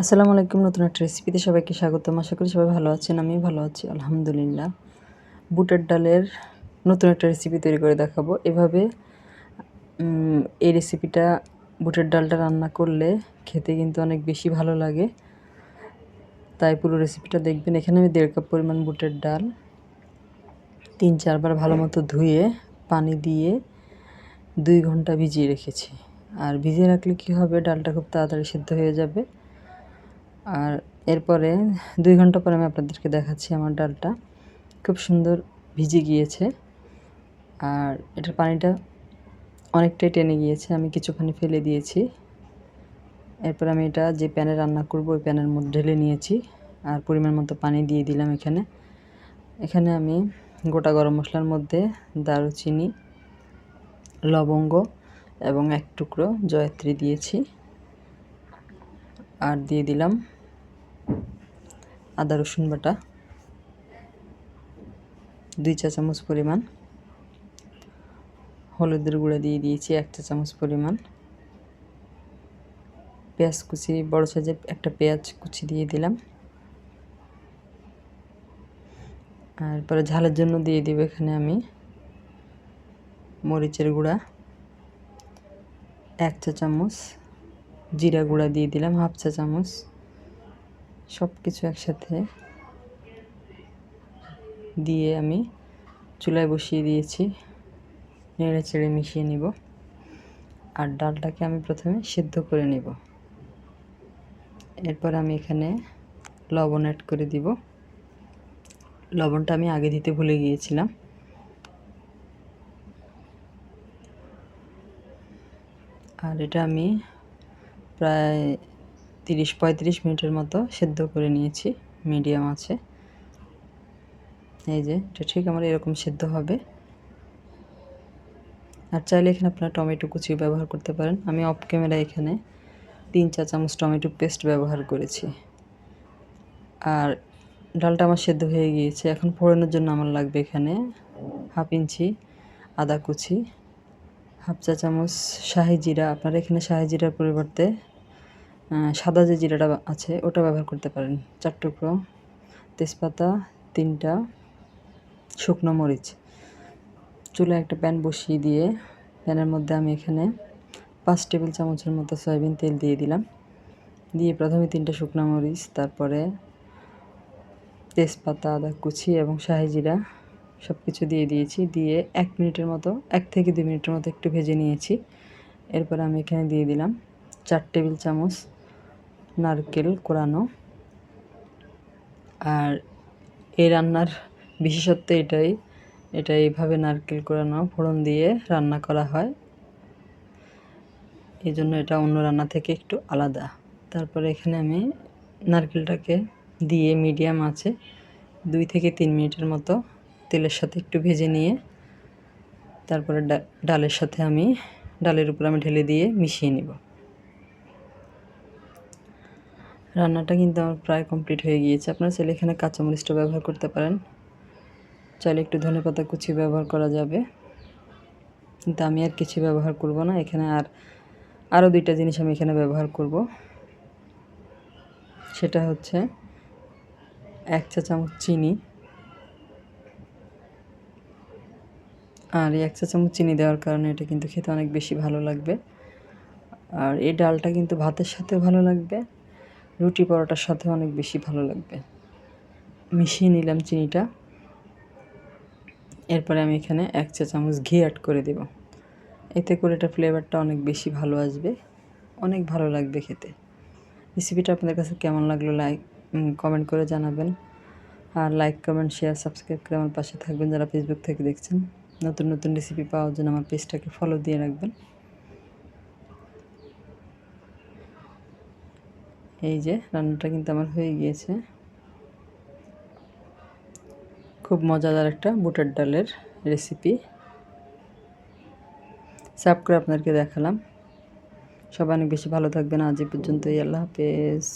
আসসালামু আলাইকুম, নতুন একটা রেসিপিতে সবাইকে স্বাগতম। আশা করি সবাই ভালো আছেন আমি ভালো আছি, আলহামদুলিল্লাহ। বুটের ডালের নতুন একটা রেসিপি তৈরি করে দেখাবো। এভাবে এই রেসিপিটা বুটের ডালটা রান্না করলে খেতে কিন্তু অনেক বেশি ভালো লাগে। তাই পুরো রেসিপিটা দেখবেন। এখানে আমি দেড় কাপ পরিমাণ বুটের ডাল, তিন চারবার ভালো মতো ধুয়ে, পানি দিয়ে দুই ঘণ্টা ভিজিয়ে রেখেছি। আর ভিজিয়ে রাখলে কী হবে? ডালটা খুব তাড়াতাড়ি সিদ্ধ হয়ে যাবে। আর এরপরে দুই ঘণ্টা পরে আমি আপনাদেরকে দেখাচ্ছি আমার ডালটা। খুব সুন্দর ভিজে গিয়েছে। আর এটার পানিটা অনেকটাই টেনে গিয়েছে, আমি কিছুখানি ফেলে দিয়েছি। এরপর আমি এটা যে প্যানে রান্না করব, ওই প্যানের মধ্যে ঢেলে নিয়েছি। আর পরিমাণ মতো পানি দিয়ে দিলাম এখানে। এখানে আমি গোটা গরম মশলার মধ্যে দারুচিনি, লবঙ্গ এবং এক টুকরো জয়ত্রী দিয়েছি। আর দিয়ে দিলাম আদা, রসুন বাটা, দুই চা চামচ পরিমাণ। হলুদের গুঁড়া দিয়ে দিয়েছি এক চা চামচ পরিমাণ। পেঁয়াজ কুচি, বড় সাইজের একটা পেঁয়াজ কুচি দিয়ে দিলাম। আর পরে ঝালের জন্য দিয়ে দিব এখানে আমি মরিচের গুঁড়া। এক চা চামচ জিরা গুঁড়া দিয়ে দিলাম, হাফ চা চামচ। সব কিছু একসাথে দিয়ে আমি চুলায় বসিয়ে দিয়েছি। নেড়ে চেড়ে মিশিয়ে নিব। আর ডালটাকে আমি প্রথমে সিদ্ধ করে নিব। এরপর আমি এখানে লবণ অ্যাড করে দিব। লবণটা আমি আগে দিতে ভুলে গিয়েছিলাম। আর এটা আমি প্রায় তিরিশ পঁয়ত্রিশ মিনিটের মতো সেদ্ধ করে নিয়েছি মিডিয়াম আছে। এই যে, এটা ঠিক আমার এরকম সেদ্ধ হবে। আর চাইলে এখানে আপনারা টমেটো কুচি ব্যবহার করতে পারেন। আমি অফ ক্যামেরা এখানে তিন চা চামচ টমেটো পেস্ট ব্যবহার করেছি। আর ডালটা আমার সেদ্ধ হয়ে গিয়েছে। এখন ফোড়নের জন্য আমার লাগবে এখানে হাফ ইঞ্চি আদা কুচি, হাফ চা চামচ শাহি জিরা। আপনারা এখানে শাহি জিরার পরিবর্তে সাদা যে জিরাটা আছে, ওটা ব্যবহার করতে পারেন। চার টুকরো তেজপাতা, তিনটা শুকনো মরিচ। চুলে একটা প্যান বসিয়ে দিয়ে প্যানের মধ্যে আমি এখানে পাঁচ টেবিল চামচের মতো সয়াবিন তেল দিয়ে দিলাম। দিয়ে প্রথমে তিনটা শুকনো মরিচ, তারপরে তেজপাতা, আদা, কুচি এবং শাহি জিরা সব কিছু দিয়ে দিয়েছি। দিয়ে এক মিনিটের মতো, এক থেকে দুই মিনিটের মতো একটু ভেজে নিয়েছি। এরপর আমি এখানে দিয়ে দিলাম চার টেবিল চামচ নারকেল কোরানো। আর এই রান্নার বিশেষত্ব এটাই, এটা এইভাবে নারকেল কোরানো, ফোড়ন দিয়ে রান্না করা হয়। এই জন্য এটা অন্য রান্না থেকে একটু আলাদা। তারপরে এখানে আমি নারকেলটাকে দিয়ে মিডিয়াম আছে দুই থেকে তিন মিনিটের মতো তেলের সাথে একটু ভেজে নিয়ে, তারপরে ডালের সাথে আমি, ডালের উপর আমি ঢেলে দিয়ে মিশিয়ে নিব। রান্নাটা কিন্তু আমার প্রায় কমপ্লিট হয়ে গিয়েছে। আপনারা চাইলে এখানে কাঁচামরিচটা ব্যবহার করতে পারেন। চাইলে একটু ধনে পাতা কুচি ব্যবহার করা যাবে। কিন্তু আমি আর কিছু ব্যবহার করব না। এখানে আর আরও দুইটা জিনিস আমি এখানে ব্যবহার করব। সেটা হচ্ছে এক চা চামচ চিনি আর এক চা চামচ চিনি দেওয়ার কারণে এটা কিন্তু খেতে অনেক বেশি ভালো লাগবে। আর এই ডালটা কিন্তু ভাতের সাথেও ভালো লাগবে। রুটি পরোটার সাথে অনেক বেশি ভালো লাগবে। মিশিয়ে নিলাম চিনিটা। এরপরে আমি এখানে এক চা চামচ ঘি অ্যাড করে দেব। এতে করে এটা ফ্লেভারটা অনেক বেশি ভালো আসবে। অনেক ভালো লাগবে খেতে। রেসিপিটা আপনাদের কাছে কেমন লাগল লাইক কমেন্ট করে জানাবেন। আর লাইক কমেন্ট শেয়ার সাবস্ক্রাইব করে আমার পাশে থাকবেন যারা ফেসবুক থেকে দেখছেন। নতুন নতুন রেসিপি পাওয়ার জন্য আমার পেজটাকে ফলো দিয়ে রাখবেন। এই যে রান্নাটা কিন্তু আমার হয়ে গিয়েছে। খুব মজাদার একটা বুটের ডালের রেসিপি সাব করে আপনাদেরকে দেখালাম। সবাই অনেক বেশি ভালো থাকবেন। আজ এ পর্যন্তই। আল্লাহ হাফেজ।